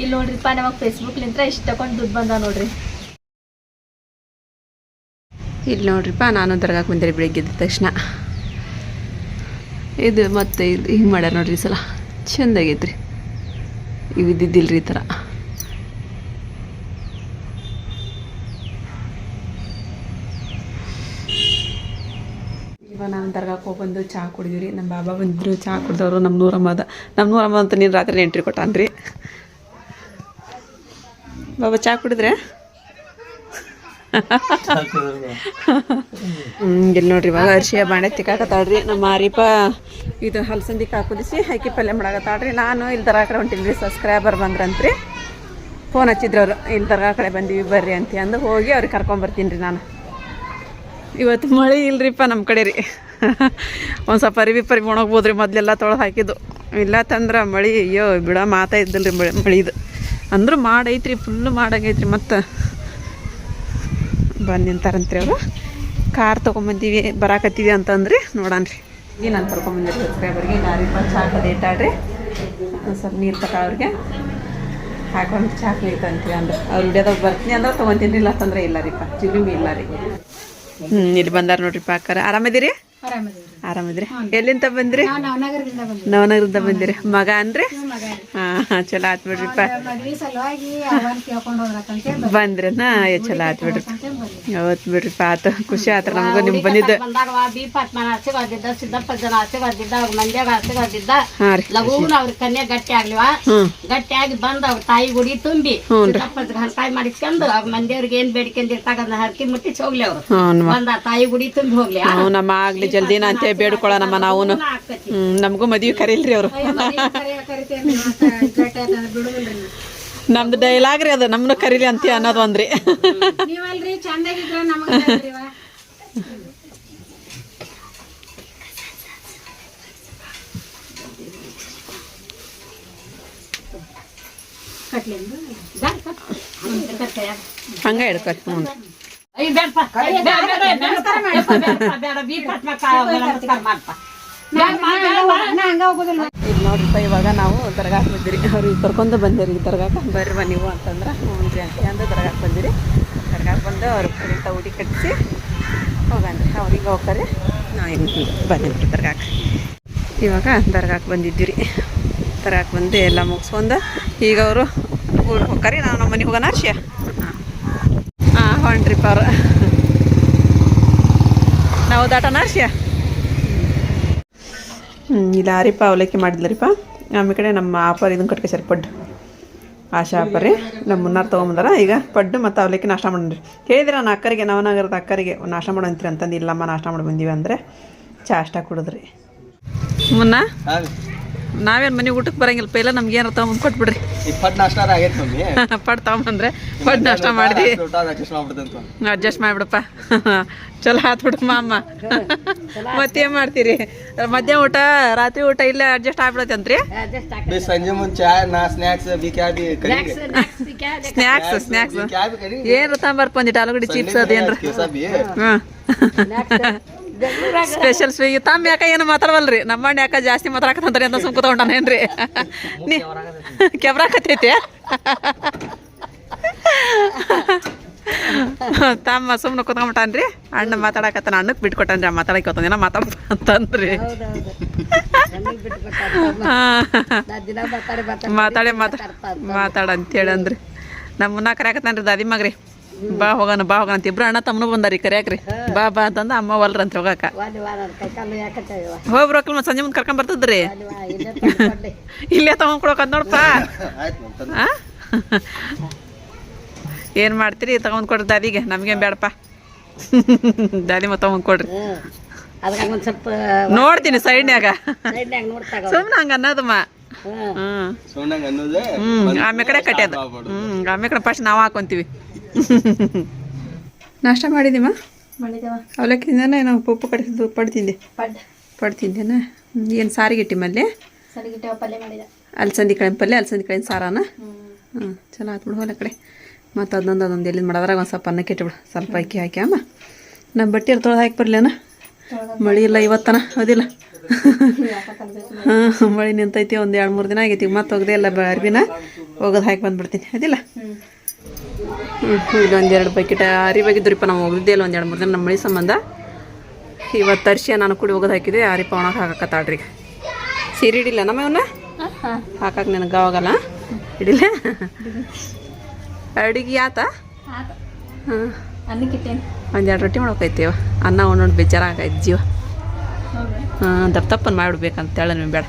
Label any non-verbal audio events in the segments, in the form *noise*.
ಇಲ್ಲಿ ನೋಡ್ರಿಪ್ಪ, ನಮಗೆ ಫೇಸ್ಬುಕ್ಲಿಂತ್ರ ಇಷ್ಟ ತಗೊಂಡು ದುಡ್ಡು ಬಂದ ನೋಡ್ರಿ. ಇಲ್ಲಿ ನೋಡ್ರಿಪ್ಪ, ನಾನು ದರ್ಗಾಕ್ಕೆ ಬಂದಿರಿ ಬೆಳಿಗ್ಗೆ ಎದ್ದ ತಕ್ಷಣ. ಇದು ಮತ್ತೆ ಇದು ಹಿಂಗೆ ಮಾಡ್ಯಾರ ನೋಡ್ರಿ ಸಲ. ಚಂದಾಗೈತ್ರಿ ಇವು ಇದ್ದಿದ್ದಿಲ್ರಿ ಈ ಥರ ನಾನು ದರ್ಗಾಕ್ಕೆ ಹೋಗ್ಬಂದು ಚಹಾ ಕುಡಿದ್ವಿ ರೀ ನಮ್ಮ ಬಾಬಾ ಬಂದಿದ್ರು ಚಹಾ ಕುಡ್ದವ್ರು ನಮ್ಮ ನೂರಮ್ಮದ ನಮ್ಮ ನೂರಮ್ಮ ಅಂತ ನೀನು ರಾತ್ರಿ ಎಂಟ್ರಿ ಕೊಟ್ಟಾನ್ರಿ. ಬಾಬಾ, ಚಾ ಕುಡಿದ್ರೆ? ಇಲ್ಲಿ ನೋಡ್ರಿ ಇವಾಗ ಅರ್ಶಿಯ ಬಾಣೆ ತಿಕ್ಕಾಕತ್ತಾಳ್ರಿ. ನಮ್ಮ ಮಾರಿಪ ಇದು ಹಲಸಂದಿ ಕಾಕುದಿಸಿ ಹಾಕಿ ಪಲ್ಯ ಮಾಡಾಕತ್ತಾಳ್ರಿ. ನಾನು ಇಲ್ಲಿ ದರ ಕಡೆ ರೀ ಸಬ್ಸ್ಕ್ರೈಬರ್ ಬಂದ್ರಂತ್ರಿ. ಫೋನ್ ಹಚ್ಚಿದ್ರು ಅವ್ರು ಇಲ್ಲಿ ದರ್ಗಾ ಕಡೆ ಬಂದೀವಿ, ಬರ್ರಿ ಅಂತ ಅಂದು ಹೋಗಿ ಅವ್ರಿಗೆ ಕರ್ಕೊಂಬರ್ತೀನಿ ರೀ ನಾನು. ಇವತ್ತು ಮಳೆ ಇಲ್ರಿಪ್ಪ ನಮ್ಮ ಕಡೆ ರೀ. ಒಂದು ಸ್ವಲ್ಪ ಅರಿವಿ ಪರಿ ಒಣಗ್ಬೋದ್ರಿ ಮೊದಲೆಲ್ಲ ತೊಳೆದು ಹಾಕಿದ್ದು. ಇಲ್ಲ ತಂದ್ರೆ ಮಳೆ, ಅಯ್ಯೋ, ಬಿಡ, ಮಾತಾ ರೀ ಮಳೆ ಮಳಿದು. ಅಂದ್ರೂ ಮಾಡೈತ್ರಿ ಫುಲ್ ಮಾಡಾಗೈತ್ರಿ ಮತ್ತು. ಬಂದು ನಿಂತಾರಂತ್ರಿ ಅವರು. ಕಾರ್ ತೊಗೊಂಬಂದೀವಿ, ಬರಾಕತ್ತೀವಿ ಅಂತಂದ್ರಿ ನೋಡನ್ರಿ. ಈಗ ನಾನು ಕರ್ಕೊಂಬಂದಿರಿ ಸಬ್ಸ್ಕ್ರೈಬರ್ಗೆ ನಾರಿಪ್ಪ ಚಾಕದ ಇಟ್ಟಾಡ್ರಿ ಸ್ವಲ್ಪ ನೀರು ತಕ ಅವ್ರಿಗೆ. ಹಾಕೊಂಡು ಚಾಕ್ ನೀರು ಅಂದ್ರೆ. ಅವ್ರು ಹಿಡಿಯೋದಾಗ ಬರ್ತೀನಿ ಅಂದ್ರೆ ತೊಗೊಂತೀನಿ ಇಲ್ಲ ಅಂತಂದ್ರೆ ಇಲ್ಲ ರೀಪ್ಪ ಜಿಲಿಮಿ ಇಲ್ಲ ರೀ ಹ್ಞೂ ಇಲ್ಲಿ ಬಂದಾರ ನೋಡ್ರಿಪ್ಪ ಅಕ್ಕಾರ ಆರಾಮದಿರಿ ಆರಾಮದಿರಿ? ಎಲ್ಲಿಂದ ಬಂದ್ರಿ? ನವನಗರದಿಂದ ಬಂದಿರಿ. ಮಗ ಅನ್ರಿ ಹಾಂ ಚಲೋ ಆತ್ ಬಿಡ್ರಿಪ್ಪ ಬಂದ್ರಿ ಚಲೋ ಆತ್ ಬಿಡ್ರಿ. ಅವತ್ ಬಿಡ್ರಿಪ್ಪ ಆತ ಖುಷಿ ಆತ ನಮ್ಗ ನಿಮ್ ಬಂದಿದ್ದ. ಆಸೆಗಾದಿದ್ದ ಅವ್ರ ಕನ್ಯಾ ಗಟ್ಟಿ ಆಗ್ಲಿವ? ಹ್ಮ್ ಗಟ್ಟಿಯಾಗಿ ಬಂದ ಅವ್ರ ತಾಯಿ ಗುಡಿ ತುಂಬಿ ತಾಯಿ ಮಾಡಿಸ್ಕೊಂಡು ಅವ್ರ ಮಂದಿಯವ್ರಿಗೆ ಏನ್ ಅದನ್ನ ಹರ್ಕಿ ಮುಟ್ಟಿಸಿ ಹೋಗ್ಲಿ ಅವ್ರು. ಬಂದ ತಾಯಿ ಗುಡಿ ತುಂಬಿ ಹೋಗ್ಲಿ. ಅವ್ನ ನಮ್ಮ ಆಗ್ಲಿ ಜಲ್ದಿನ ಅಂತೇಳಿ ಬೇಡ್ಕೊಳ್ಳೋಣಮ್ಮ ನಾವು ಹ್ಮ್ ನಮಗೂ ಮದ್ವಿ ಕರೀಲ್ರಿ ಅವರು. ನಮ್ದು ಡೈಲಾಗ್ ರೀ ಅದು ನಮ್ನು ಕರೀಲಿ ಅಂತ ಅನ್ನೋದು ಒಂದ್ರಿ. ಹಂಗ ಹಿಡ್ಕೊರಿ ಹ್ಞೂ ಈಗ ನೋಡ್ರಿಪ್ಪ ಇವಾಗ ನಾವು ದರ್ಗಾಕ್ ಬಂದಿರಿ. ಅವ್ರಿಗೆ ಕರ್ಕೊಂಡು ಬಂದಿರಿ ದರ್ಗಾಕ. ಬರ್ರಿ ನೀವು ಅಂತಂದ್ರೆ ರೀ ಅಂತ ಅಂದು ದರ್ಗಾಕ್ ಬಂದಿರಿ. ದರ್ಗಾಕ್ ಬಂದು ಅವ್ರ ಕಡೆಯಿಂದ ಊಟಿ ಕಟ್ಟಿಸಿ ಹೋಗಂದ್ರೆ. ಅವ್ರಿಗೆ ಹೋಗ್ತಾರೆ. ನಾ ಹಿಂಗೆ ಬಂದಿದ್ರಿ ದರ್ಗಾಕ್. ಇವಾಗ ದರ್ಗಾಕ್ ಬಂದಿದ್ದೀರಿ. ದರ್ಗಾಕ್ ಬಂದು ಎಲ್ಲ ಮುಗಿಸ್ಕೊಂಡು ಈಗ ಅವರು ಊರಿಗೆ ಹೋಗ್ತಾರೆ. ನಾವು ನಮ್ಮ ಮನೆಗೆ ಹೋಗೋಣ ಹರ್ಷಿಯ ಹಾಂ ಹೊಂಟ್ರಿಪ್ಪ ಅವ್ರು ನಾವು ದಾಟನ ಹರ್ಷಿಯ ಹ್ಞೂ ಇಲ್ಲ ರೀಪ ಅವಲಕ್ಕಿ ಮಾಡಿದ್ಲರಿಪ್ಪ ಆಮೇಲೆ ಕಡೆ ನಮ್ಮ ಆಪರ್ ಇದನ್ನು ಕಟ್ಕೆ ಪಡ್ಡು. ಆಶಾ ಆಪರಿ ನಮ್ಮ ಮುನ್ನಾರು ತೊಗೊಂಬಂದಾರ. ಈಗ ಪಡ್ಡು ಮತ್ತು ಅವಲಕ್ಕಿ ನಾಷ್ಟ ಮಾಡಿದ್ರಿ ಹೇಳಿದ್ರೆ ನಾನು ಅಕ್ಕರಿಗೆ ನವನಗರದ ಅಕ್ಕರಿಗೆ ನಾಷ್ಟ ಮಾಡೋಂತೀರಿ ಅಂತಂದು ಇಲ್ಲಮ್ಮ ನಾಷ್ಟ ಮಾಡಿ ಬಂದೀವಿ ಅಂದರೆ ಚಾ ಅಷ್ಟ ಕುಡಿದ್ರಿ. ಮುನ್ನ? ನಾವೇನು ಮನೆ ಊಟಕ್ಕೆ ಬರಂಗಿಲ್ಲ. ಪೈಲ ನಮ್ಗೆ ಏನಾರ ತೊಗೊಂಬಂದು ಕೊಟ್ಬಿಡ್ರಿ. ಇಪ್ಪತ್ತು ನಾಷ್ಟ ಆಗೈತೆ ಮಮ್ಮಿ. *laughs* ಪಡ್ ತಗೊಂಬಂದ್ರೆ ಪಡ್ ನಾಷ್ಟ ಮಾಡಿದಿ. *laughs* ಊಟ ಅಡ್ಜಸ್ಟ್ ಮಾಡ್ಬಿಡಪ್ಪ. *laughs* ಚಲೋ ಆತ್ ಬಿಡಮ್ಮ ಅಮ್ಮ ಮತ್ತೇನು ಮಾಡ್ತೀರಿ? ಮಧ್ಯಾಹ್ನ ಊಟ ರಾತ್ರಿ ಊಟ ಇಲ್ಲೇ ಅಡ್ಜಸ್ಟ್ ಆಗ್ಬಿಡತ್ತಂತ್ರಿ? ಸಂಜೆ ಮುಂಚೆ ಚಾ ನಾ ಸ್ನ್ಯಾಕ್ಸ್ ಸ್ನ್ಯಾಕ್ಸ್ ಸ್ನ್ಯಾಕ್ಸ್ ಬಿ ಕ್ಯಾ ಏನು ತಂಬರ್ಪ ಒಂದಿಟ್ಟು ಆಲೂಗಡ್ಡೆ ಚಿಪ್ಸ್ ಅದೇನ್ರ ಹಾಂ ಸ್ಪೆಷಲ್ ಸ್ವೀ ತಮ್ಮ ಯಾಕ ಏನು ಮಾತಾಡವಲ್ರಿ? ನಮ್ಮ ಅಣ್ಣ ಯಾಕ ಜಾಸ್ತಿ ಮಾತಾಡಕತ್ತಂತಾರೆ ಅಂತ ಸುಮ್ ಕುತ್ಕೊಂಡಾನೇನ್ರಿ ನೀ ಕೆಬ್ರಾಕತ್ತೈತೆ? ತಮ್ಮ ಸುಮ್ಮನೆ ಕುತ್ಕೊಂಬಿಟ್ಟಾನ್ರಿ. ಅಣ್ಣ ಮಾತಾಡಕತ್ತಾನ ಅಣ್ಣಕ್ಕೆ ಬಿಟ್ಕೊಟ್ಟಾನ್ರಿ ಆ ಮಾತಾಡಕ್ಕೆ ಮಾತಾಡ ಅಂತಂದ್ರಿ ಮಾತಾಡಿ ಮಾತಾಡ ಮಾತಾಡ ಅಂತೇಳಿ ಅಂದ್ರಿ ನಮ್ಮ ಮುನ್ನ ಕರೆಯಕತ್ತಾನ್ರಿ ದಾದಿ ಮಗ್ರಿ ಬಾ ಹೋಗೋಣ ಬಾ ಹೋಗೋಣ ಅಂತ ಇಬ್ರು ಅಣ್ಣ ತಮ್ಮನು ಬಂದಾರಿ ಕರ್ಯಾಕ್ರಿ ಬಾ ಬಾ ಅಂತಂದ ಅಮ್ಮ ಒಲ್ರಂತ ಹೋಗಾಕ. ಹೋಗ್ಬ್ರಕ್ಕಲ್ ಮತ್ತೆ ಸಂಜೆ ಮುಂದೆ ಕರ್ಕೊಂಡ್ ಬರ್ತದ್ರಿ. ಇಲ್ಲೇ ತಗೊಂಡ್ ಕೊಡೋಕದ್ ನೋಡಪ್ಪ? ಏನ್ ಮಾಡ್ತೀರಿ? ತಗೊಂಡ್ ಕೊಡ್ರಿ ದಾದಿಗೆ ನಮ್ಗೇನ್ ಬೇಡಪ್ಪ ದಾದಿ ಮತ್ತೆ ತಗೊಂಡ್ ಕೊಡ್ರಿ. ನೋಡ್ತೀನಿ ಸೈಡ್ನ್ಯಾಗ. ಸುಮ್ನೆ ಹಂಗ ಅನ್ನೋದಮ್ಮ ಹ್ಮ್. ಆಮೇಲೆ ಕಡೆ ಕಟ್ಟ್ಯದ ಹ್ಮ್ ಆಮೇಲೆ ಕಡೆ ಫಸ್ಟ್ ನಾವು ಹಾಕೊಂತೀವಿ. *laughs* ನಾಷ್ಟ ಮಾಡಿದೀಮ ಮಾಡಿದೇವ. ಅವಲಕ್ಕಿಂದನೇ ನಾವು ಪಪ್ಪು ಕಡಿಸಿದ್ದು ಪಡ್ತಿದ್ದೆ? ಪಡ್ ಪಡ್ತಿದ್ದೇನ? ಏನು ಸಾರಿಗೆ ಇಟ್ಟಿಮಲ್ಲಿ ಅಲಸಂದಿ ಕಳೆ ಪಲ್ಯ ಅಲ್ಸಂದಿ ಕಳೆ ಸಾರಾನ? ಹ್ಞೂ ಚಲೋ ಆತು ಬಿಡು ಹೊಲ ಕಡೆ ಮತ್ತು ಅದೊಂದು ಅದೊಂದು ಎಲ್ಲಿಂದ ಮಾಡೋದ್ರಾಗ ಒಂದು ಸ್ವಲ್ಪ ಅನ್ನಕ್ಕೆ ಇಟ್ಬಿಡು. ಸ್ವಲ್ಪ ಅಕ್ಕಿ ಹಾಕಿ ಅಮ್ಮ ನಮ್ಮ ಬಟ್ಟೆ ತೊಳೆದು ಹಾಕಿ ಬರ್ಲೇನ? ಮಳೆ ಇಲ್ಲ ಇವತ್ತನ ಹೌದಿಲ್ಲ? *laughs* ಹಾಂ ಮಳೆ ನಿಂತೈತಿ ಒಂದು ಎರಡು ಮೂರು ದಿನ ಆಗೈತಿ. ಮತ್ತೆ ಹೋಗದೆ ಇಲ್ಲ ಅರ್ಬಿನ ಹೋಗೋದು ಹಾಕಿ ಬಂದ್ಬಿಡ್ತೀನಿ. ಅದಿಲ್ಲ ಹ್ಞೂ ಇಲ್ಲಿ ಒಂದೆರಡು ಬಕೆಟ್ ಆರಿ ಬಗಿದ್ರಿಪ್ಪ ನಾವು ಹೋಗಿದ್ದೆ ಇಲ್ಲ ಒಂದೆರಡು ಮೂರು ದಿನ ನಮ್ಮ ಮಳೆ ಸಂಬಂಧ. ಇವತ್ತು ತರ್ಸಿ ನಾನು ಕೂಡಿ ಹೋಗೋದು ಹಾಕಿದೆ ಆರಿಪ ಒಣಗೆ ಹಾಕತ್ತಾಳ್ರಿ ಈಗ ಸೀರೆ ಇಡಿಲ್ಲ ನಮ್ಮ ಇವನ್ನ ಹಾಕಕ್ಕೆ ನನಗೆ ಅವಾಗಲ್ಲ ಇಡಿಲ್ಲ ಅಡುಗೆ ಆತ? ಹಾಂ. ಒಂದೆರಡು ರೊಟ್ಟಿ ಮಾಡ್ಬೇಕೈತೀವ ಅನ್ನ ಒಂದೊಂದು ಬೇಜಾರು ಆಗೈತೆ ಜೀವ ಹಾಂ ದಪ್ಪ ತಪ್ಪನ್ನು ಮಾಡಿಬಿಡ್ಬೇಕಂತೇಳ ನಿಮ್ಗೆ ಬೇಡ.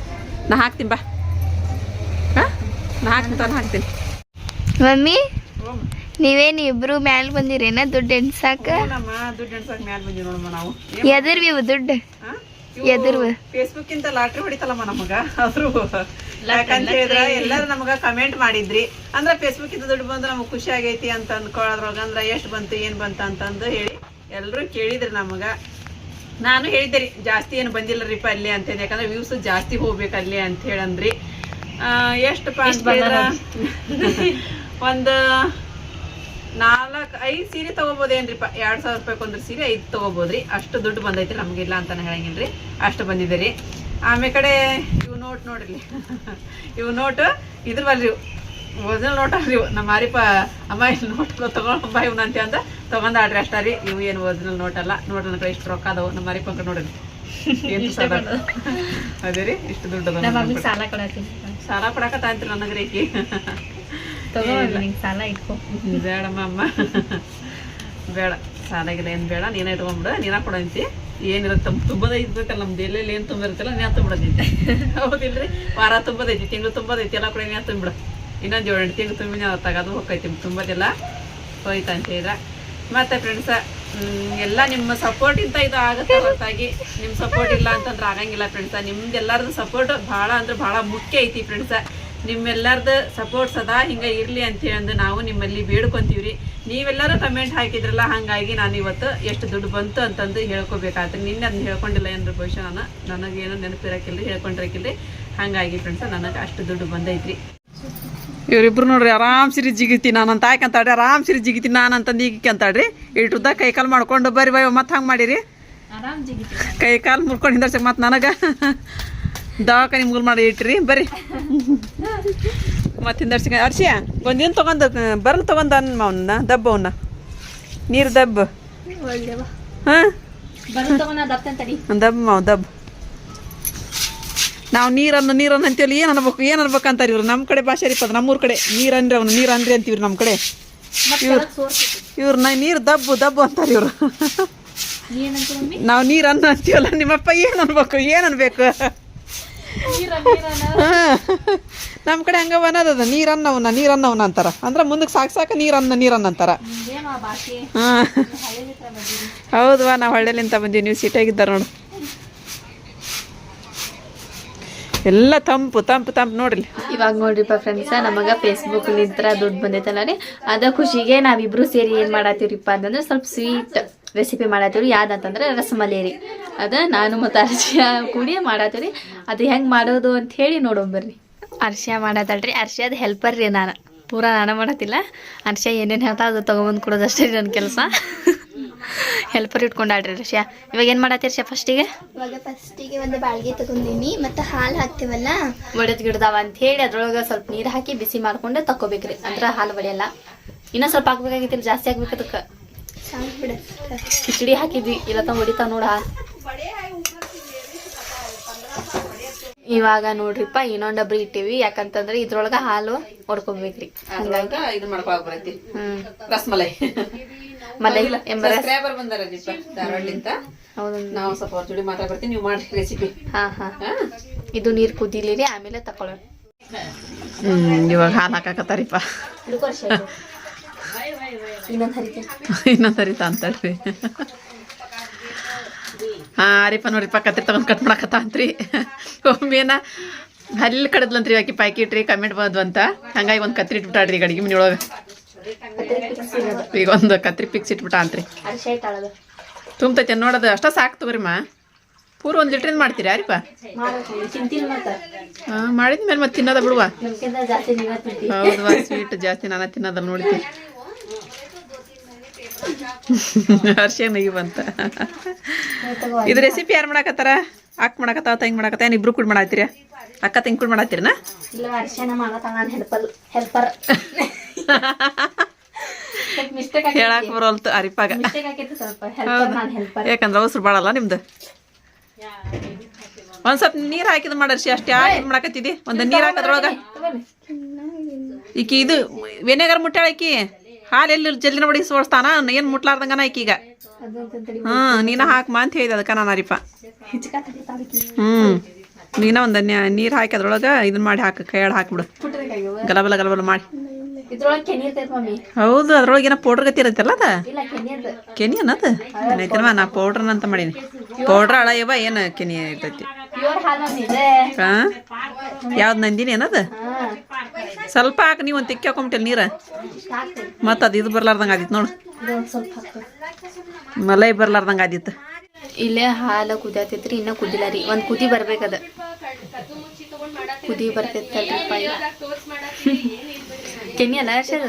ನಾ ಹಾಕ್ತೀನಿ ಬಾ. ಹಾಂ? ನಾ ಹಾಕ್ತೀನಿ ತಾನು ಹಾಕ್ತೀನಿ. ಮಮ್ಮಿ ನೀವೇನು ಇಬ್ರು ಮ್ಯಾಲ ಬಂದಿರೇನ? ದುಡ್ಡು ಎಣ್ಸಾಕ? ನಮ್ಮ ದುಡ್ಡು ಎಣ್ಸಾಕ ಮ್ಯಾಲ ಬಂದೀವಿ ನೋಡಮ್ಮ ನಾವು. ಎದರ್ವಿವು ದುಡ್ಡು. ಎದುರು ಫೇಸ್ಬುಕ್ ಇಂದ ಲಾಟ್ರಿ ಹೊಡಿತಲ್ಲಮ್ಮ ನಮಗ? ಆದ್ರೂ ಯಾಕಂತ ಹೇಳಿದ್ರ ಎಲ್ಲರೂ ನಮಗ ಕಮೆಂಟ್ ಮಾಡಿದ್ರಿ. ಅಂದ್ರೆ ಫೇಸ್ಬುಕ್ ಇಂದ ದುಡ್ಡು ಬಂದ್ರ ನಮಗ್ ಖುಷಿ ಆಗೈತಿ ಅಂತ ಅನ್ಕೊಳ್ಳೋದ್ರೊಳಗ ಅಂದ್ರ ಎಷ್ಟ್ ಬಂತು ಏನ್ ಬಂತ ಅಂತಂದು ಹೇಳಿ ಎಲ್ಲರೂ ಕೇಳಿದ್ರಿ ನಮಗ. ನಾನು ಹೇಳಿದ್ದೆ ರೀ ಜಾಸ್ತಿ ಏನು ಬಂದಿಲ್ಲ ರೀಪ ಅಲ್ಲಿ ಅಂತ ಯಾಕಂದ್ರೆ ವ್ಯೂಸ್ ಜಾಸ್ತಿ ಹೋಗ್ಬೇಕು ಅಲ್ಲಿ ಅಂತ ಹೇಳಂದ್ರಿ. ಆ, ಎಷ್ಟಪ್ಪ ಅಂತ ಹೇಳಿದ್ರ? *laughs* ಒಂದು ನಾಲ್ಕು ಐದು ಸೀರೆ ತಗೋಬೋದೇನ್ರಿಪ್ಪ ಎರಡು ಸಾವಿರ ರೂಪಾಯಿ ಒಂದು ಸೀರೆ ಐದು ತಗೋಬೋದ್ರಿ. ಅಷ್ಟು ದುಡ್ಡು ಬಂದೈತಿ ನಮಗಿಲ್ಲ ಅಂತ ಹೇಳಂಗಿಲ್ರಿ. ಅಷ್ಟು ಬಂದಿದೆ ರೀ ಆಮೇಲೆ ಕಡೆ ಇವು ನೋಟ್ ನೋಡ್ರಿ *laughs* ಇವು ನೋಟ್ ಇದ್ರ ಬಲ್ರಿ ಒರಿಜಿನಲ್ ನೋಟ್ ಅಲ್ರಿ ನಮ್ಮ ಮಾರಿಪ ಅಮ್ಮ ಇಲ್ಲಿ ನೋಟ್ ತಗೊಂಡ್ ಇವ್ ಇವ್ನ ಅಂತ ಅಂದ. ತಗೊಂಡಾಡ್ರಿ ಅಷ್ಟ ರೀ. ಇವು ಏನು ಒರಿಜಿನಲ್ ನೋಟ್ ಅಲ್ಲ. ನೋಡ್ರಿ ನನ್ನ ಇಷ್ಟು ರೊಕ್ಕ ಅದಾವ. ನಮ್ಮ ಮಾರಿಪ ಅಂತ ನೋಡ್ರಿ ಅದೇ ರೀ ಇಷ್ಟು ದುಡ್ಡು ಸಾಲ ಕೊಡತ್ತೀನಿ. ಸಾಲ. ತಗೋ *laughs* ನಿಂಗೆ ಸಾಲ ಇತ್ತು ಬೇಡಮ್ಮ ಅಮ್ಮ. ಬೇಡ ಸಾಲಾಗಿಲ್ಲ ಏನು ಬೇಡ ನೀನೇ ಇಟ್ಕೊಂಬಿಡ ನೀನ ಕೊಡಂತಿ. ಏನಿರುತ್ತೆ ತುಂಬದ ಇರ್ಬೇಕಲ್ಲ ನಮ್ದು. ಎಲ್ಲೆಲ್ಲಿ ಏನು ತುಂಬಿರುತ್ತಲ್ಲ ನ್ಯಾ ತುಂಬಿಡತೈತಿ. *laughs* ಹೌದಿಲ್ರಿ? ವಾರ ತುಂಬದೈತಿ ತಿಂಗಳು ತುಂಬದೈತಿ ಎಲ್ಲ ಕೂಡ ನ್ಯಾ ತುಂಬಿಡ. ಇನ್ನೊಂದು ಏಳು ಎಂಟು ತಿಂಗಳು ತುಂಬಿ ನಾವು ತಗೋದು ಹೋಗ್ತೈತಿ ತುಂಬೋದಿಲ್ಲ. ಹೋಯ್ತು ಅಂತ ಹೇಳಿದ್ರೆ. ಮತ್ತೆ ಫ್ರೆಂಡ್ಸ ಎಲ್ಲ ನಿಮ್ಮ ಸಪೋರ್ಟ್ ಇಂತ ಇದು ಆಗುತ್ತೆ ಹೊರತಾಗಿ. ನಿಮ್ಮ ಸಪೋರ್ಟ್ ಇಲ್ಲ ಅಂತಂದ್ರೆ ಆಗಂಗಿಲ್ಲ ಫ್ರೆಂಡ್ಸ ನಿಮ್ದು ಸಪೋರ್ಟ್ ಭಾಳ ಅಂದ್ರೆ ಭಾಳ ಮುಖ್ಯ ಐತಿ ಫ್ರೆಂಡ್ಸ ನಿಮ್ಮೆಲ್ಲರದು ಸಪೋರ್ಟ್ ಸದಾ ಹಿಂಗೆ ಇರಲಿ ಅಂತ ಹೇಳಿ ನಾವು ನಿಮ್ಮಲ್ಲಿ ಬೇಡ್ಕೊಂತೀವಿ ರೀ ನೀವೆಲ್ಲರೂ ಕಮೆಂಟ್ ಹಾಕಿದ್ರಲ್ಲ ಹಾಗಾಗಿ ನಾನು ಇವತ್ತು ಎಷ್ಟು ದುಡ್ಡು ಬಂತು ಅಂತಂದು ಹೇಳ್ಕೊಬೇಕಾದ್ರೆ ನಿನ್ನೆ ಅದನ್ನ ಹೇಳ್ಕೊಂಡಿಲ್ಲ ಏನ್ರಿ ಬಹುಶಃ ನಾನು? ನನಗೇನು ನೆನಪಿರಕ್ಕಿಲ್ರಿ ಹೇಳ್ಕೊಂಡಿರಕ್ಕಿಲ್ರಿ ಹಾಗಾಗಿ ಫ್ರೆಂಡ್ಸ್ ನನಗೆ ಅಷ್ಟು ದುಡ್ಡು ಬಂದೈತ್ರಿ. ಇವರಿಬ್ರು ನೋಡ್ರಿ ಆರಾಮ್ ಸಿರಿ ಜಿಗಿತಿ ನಾನು ಅಂತ. ಆಯ್ಕಂತಾಡ್ರಿ ಆರಾಮ್ ಸಿರಿ ಜಿಗಿತಿ ನಾನು ಅಂತಂದು ಈಗ ಅಂತಾಡ್ರಿ ಇಟ್ಟುದ್ದ ಕೈ ಕಾಲು ಮಾಡ್ಕೊಂಡು ಬರ್ರಿ ಬೈ ಮತ್ತೆ ಹಂಗೆ ಮಾಡಿರಿ? ಆರಾಮ್ ಜಿಗಿತಿ. ಕೈ ಕಾಲು ಮುರ್ಕೊಂಡು ಹಿಂದರ್ಸಕ್ಕೆ ಮತ್ತೆ ನನಗೆ? ದವಾಖಾನೆ ಮುಗಿಲ್ ಮಾಡಿ ಇಟ್ರಿ ಬರ್ರಿ. ಮತ್ತಿಂದ ಅರ್ಸಿ ಅರ್ಶಿಯ ಒಂದೇನು ತಗೊಂಡ ಬರಲ್ ತಗೊಂಡ ಅವನ್ನ ದಬ್ಬ ಅವನ್ನ ನೀರು ದಬ್ಬ. ಹಾಂ? ದಬ್ಬ ಮಾವ ದಬ್ಬ. ನಾವು ನೀರನ್ನು ನೀರನ್ನು ಅಂತೀವಲ್ಲ ಏನು ಅನ್ಬೇಕು ಏನು ಅನ್ಬೇಕು ಅಂತಾರೆ ಇವ್ರು. ನಮ್ಮ ಕಡೆ ಭಾಷೆ ರೀ ಅದು ನಮ್ಮೂರ ಕಡೆ. ನೀರು ಅವನು ಅವ್ನು ನೀರು ಅಂದ್ರೆ ಅಂತೀವ್ರಿ ನಮ್ಮ ಕಡೆ. ಇವ್ರು ಇವ್ರು ನಾ ನೀರು ದಬ್ಬು ದಬ್ಬು ಅಂತಾರೆ ಇವರು. ನಾವು ನೀರನ್ನು ಅಂತೀವಲ್ಲ ನಿಮ್ಮಪ್ಪ ಏನು ಅನ್ಬೇಕು ಏನು ಅನ್ಬೇಕು? ನಮ್ಮ ಕಡೆ ಹಂಗ ಅನ್ನೋದದ ನೀರನ್ನವನ್ನ ನೀರನ್ನವನ್ನ ಅಂತಾರ. ಅಂದ್ರೆ ಮುಂದಕ್ಕೆ ಸಾಕು ಸಾಕು ನೀರನ್ನ ನೀರನ್ನ ಅಂತಾರ. ಏನು ಆ ಭಾಷೆ. ಹಾಂ. ಹಳ್ಳಿಲಿತ್ರ ಬಂದಿರಿ ಹೌದವಾ ನಾವು ಹಳ್ಳಿಲಿಂತ ಬಂದೀವಿ ನೀವು ಸಿಟಿಯಾಗಿದ್ದಾರೆ ನೋಡು. ಎಲ್ಲ ತಂಪು ತಂಪು ತಂಪು ನೋಡ್ರಿ. ಇವಾಗ ನೋಡ್ರಿಪ್ಪ ಫ್ರೆಂಡ್ಸ್ ನಮಗ ಫೇಸ್ಬುಕ್ ನಿಂತ್ರ ದುಡ್ಡು ಬಂದೈತಲ್ಲ ರೀ. ಅದ ಖುಷಿಗೆ ನಾವಿಬ್ರು ಸೇರಿ ಏನು ಮಾಡತ್ತೀವ್ರಿಪ್ಪ ಅಂತಂದ್ರೆ ಸ್ವಲ್ಪ ಸ್ವೀಟ್ ರೆಸಿಪಿ ಮಾಡತ್ತೀವ್ರಿ? ಯಾವ್ದಂತಂದ್ರೆ ರಸಮಲೈ ರೀ. ಅದ ನಾನು ಮತ್ತು ಅರ್ಶಿಯ ಕೂಡಿ ರೀ ಅದು ಹೆಂಗೆ ಮಾಡೋದು ಅಂತ ಹೇಳಿ ನೋಡೋಣ ಬರ್ರಿ. ಅರ್ಶಿಯ ಮಾಡತ್ತಲ್ರಿ ಅರ್ಶಿಯದ ಹೆಲ್ಪರ್ ರೀ ನಾನು. ಪೂರ ನಾನು ಮಾಡತ್ತಿಲ್ಲ. ಅರ್ಶಿಯ ಏನೇನು ಹೇಳ್ತಾ ಅದು ತೊಗೊಂಬಂದು ಕೊಡೋದಷ್ಟೇ ನನ್ನ ಕೆಲಸ. ಹೆಲ್ಪರ್ ಇಟ್ಕೊಂಡಾಳ್ರಿ ಅರ್ಶಿಯ. ಇವಾಗ ಏನು ಮಾಡತ್ತೀರಿ ರಷ್ಯಾ ಫಸ್ಟಿಗೆ ಇವಾಗ ಫಸ್ಟಿಗೆ ಒಂದು ಬಾಳ್ಗೆ ತಗೊಂಡಿನಿ. ಮತ್ತು ಹಾಲು ಹಾಕ್ತೀವಲ್ಲ? ಒಡೆದ್ ಗಿಡದಾವ ಅಂತ ಹೇಳಿ ಅದ್ರೊಳಗೆ ಸ್ವಲ್ಪ ನೀರು ಹಾಕಿ ಬಿಸಿ ಮಾಡ್ಕೊಂಡು ತಕ್ಕೋಬೇಕ್ರಿ. ಅಂದ್ರೆ ಹಾಲು ಬಡಿಯಲ್ಲ ಇನ್ನೂ ಸ್ವಲ್ಪ ಹಾಕ್ಬೇಕಾಗಿತ್ತು ಜಾಸ್ತಿ ಆಗ್ಬೇಕು ಅದಕ್ಕೆ. ಕಿಚಡಿ ಹಾಕಿದ್ವಿ. ಇಲ್ಲ ತಮ್ಮ ಹೊಡಿತಾವ ನೋಡ. ಇವಾಗ ನೋಡ್ರಿಪ್ಪ ಇನ್ನೊಂದ್ ಡಬ್ರಿ ಇಟ್ಟಿವಿ. ಯಾಕಂತಂದ್ರೆ ಇದ್ರೊಳಗ ಹಾಲು ಹೊಡ್ಕೊಬೇಕ್ರಿ. ಹಂಗಾಗಿ ಹ್ಮ್. ರಸ್ಮಲೈ. ಮಲೈ ನಾವು ಸ್ವಲ್ಪ ಜೋಡಿ ನೀವು ಮಾಡಿ ರೆಸಿಪಿ ಹಾ ಹಾ. ಇದು ನೀರ್ ಕುದಿಲಿ ರೀ ಆಮೇಲೆ ತಕೊಳ್ಳೋಣ. ಹ್ಮ್ ಇವಾಗ ಹಾಲು ಹಾಕಾಕತ್ತಾರಿಪ್ಪ. ಇನ್ನೊಂದ್ ಹರಿತ. ಅಂತಳ್ರಿ ಹಾ ರೀಪ ನೋಡ್ರಿಪ್ಪ ಕತ್ರಿ ತಗೊಂಡು ಕಟ್ ಮಾಡಕತ್ತ ಅಂತ್ರಿ. ಒಮ್ಮೆನ ಹಲ್ಲಿ ಕಡದ್ಲಂತ್ರಿ ಆಕಿ ಪ್ಯಾಕೆಟ್ ರೀ ಕಮೆಂಟ್ ಬಂದ್ವು ಅಂತ. ಹಂಗಾಗಿ ಒಂದು ಕತ್ರಿ ಇಟ್ಬಿಟ್ಟಾಡ್ರಿ ಈಗ ಅಡಿಗೆ ಮನೆಯೊಳಗೆ. ಈಗ ಒಂದು ಕತ್ರಿ ಪಿಕ್ಸ್ ಇಟ್ಬಿಟ್ಟ ಅಂತ್ರಿ. ತುಂಬತೈತೆ ನೋಡೋದು ಅಷ್ಟ ಸಾಕು ತಗೋರಿಮ್ಮ ಪೂರ ಒಂದು ಲೀಟ್ರಿಂದ ಮಾಡ್ತೀರಿ ಯಾರಿಪ್ಪ? ಹಾಂ ಮಾಡಿದ್ಮೇಲೆ ಮತ್ತೆ ತಿನ್ನೋದ ಬಿಡುವ. ಹೌದು ಸ್ವೀಟ್ ಜಾಸ್ತಿ ನಾನು ತಿನ್ನದ ನೋಡ್ತೀನಿ *laughs* ಹರ್ಷ ಬಂತ ಇದು ರೆಸಿಪಿ ಯಾರು ಮಾಡಕತ್ತಾರ? ಅಕ್ಕ ಮಾಡಕತ್ತಾವ ತಂಗಿ ಮಾಡಕತ್ತ ಏನ್ ಇಬ್ರು ಕೂಡ ಮಾಡತ್ತೀರ? ಅಕ್ಕ ತಂಗಿ ಕೂಡ ಮಾಡತ್ತೀರನ? ಇಲ್ಲ ನಾನು ಹೆಲ್ಪರ್ ಹೇಳಕ್ ಬರೋಲ್ತು ಅರಿಪಾಗ. ಯಾಕಂದ್ರೆ ಅವಸರು ಬಾಳಲ್ಲ ನಿಮ್ದು? ಒಂದ್ ಸ್ವಲ್ಪ ನೀರ್ ಹಾಕಿದ್ ಮಾಡರ್ಸಿ ಅಷ್ಟೇ. ಇದ್ ಮಾಡಕತ್ತಿದಿ? ಒಂದ್ ನೀರ್ ಹಾಕದ್ರೊಳಗ? ಈಕಿ ಇದು ವಿನೆಗರ್ ಮುಟ್ಟಾಳ ಈಕಿ? ಹಾಲು ಎಲ್ಲಿ ಜಲ್ದಿ ನೋಡಿ ಸೋಡಿಸ್ತಾನ ಏನು ಮುಟ್ಲಾರ್ದಂಗನ ಈಕೀಗ ಹಾ, ನೀನ ಹಾಕ್ಮಾ ಅಂತ ಹೇಳಿದ ಅದಕ್ಕೆ ನಾನು ಅರಿಪ. ಹ್ಮ್, ನೀನ ಒಂದ್ ನೀರು ಹಾಕಿ ಅದ್ರೊಳಗ ಇದನ್ ಮಾಡಿ ಹಾಕ ಕೈಯಾಡ ಹಾಕ್ಬಿಡು. ಗಲಬಲ ಗಲಬಲ ಮಾಡಿ. ಹೌದು, ಅದ್ರೊಳಗೆ ಏನ ಪೌಡ್ರ್ ಗತಿ ಇರತ್ತಲ್ಲ ಅದ? ಕೆನಿ ಅನ್ನದ? ನಾ ಪೌಡರ್ ಅಂತ ಮಾಡೀನಿ. ಪೌಡ್ರ್ ಅಳ ಇವ, ಏನು ಕೆನಿ ಇರ್ತೈತಿ? ಹಾ ಯಾವ್ದು ನಂದಿನಿ ಏನದ ಸ್ವಲ್ಪ ಹಾಕ ನೀವು ಒಂದು ತಿಕ್ಕಿ ಹಾಕೊಂಬಿಟ್ಟಿಲ್ಲ ನೀರ. ಮತ್ತೆ ಅದು ಇದು ಬರ್ಲಾರ್ದಂಗೆ ಆದಿತ್ತು ನೋಡು. ಇದು ಸ್ವಲ್ಪ ಹಾಕು. ಮಲೈ ಬರ್ಲಾರ್ದಂಗೆ ಆದಿತ್ತು ಇಲ್ಲೇ ಹಾಲು ಕುದಿಯತೈತ್ರಿ ಇನ್ನೂ ಕುದಿಲ್ಲ ರೀ. ಒಂದು ಕುದಿ ಬರ್ಬೇಕದ ಕುದಿ ಬರ್ತೈತಲ್ರಿ ಪಾಯ ಕೆನಿ ಅಲ್ಲ ಅರ್ಷದ?